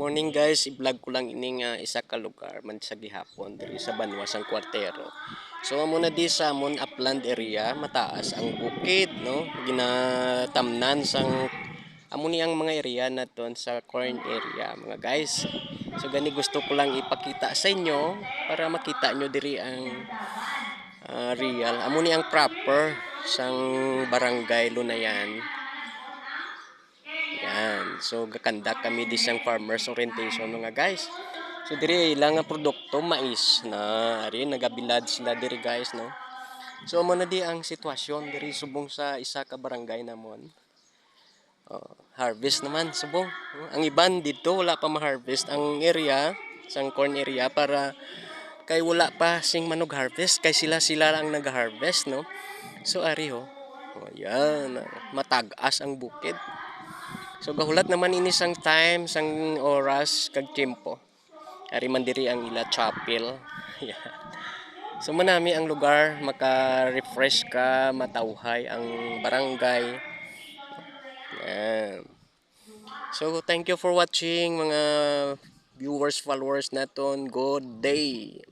Morning guys, i-vlog ko lang ining uh, isa ka lugar man sa gihapon diri sa Banwa sang kwartero. So amo na di sa amon upland area, mataas ang bukid no, ginatamnan sang amo ni ang mga area naton sa corn area mga guys. So gani gusto ko lang ipakita sa inyo para makita nyo diri ang ah, real. Amo ni ang proper sang barangay Lunayan. So, gakanda kami di siyang farmers orientation mga guys. So, diri ilang nga produkto, mais na ari nagabilad sila diri guys, no. So, mo na di ang sitwasyon diri subong sa isa ka barangay namon. Oh, harvest naman subong. Ang iban dito wala pa ma-harvest ang area, sang corn area para kay wala pa sing manog harvest kay sila sila lang nag-harvest no. So ari ho. Oh, yan. Matag-as ang bukid. So gahulat naman ini sang time, sang oras kag tiempo. Ari man diri ang ila chapel. Yan. So manami ang lugar maka-refresh ka, matawhay ang barangay. Yan. So thank you for watching mga viewers, followers naton. Good day.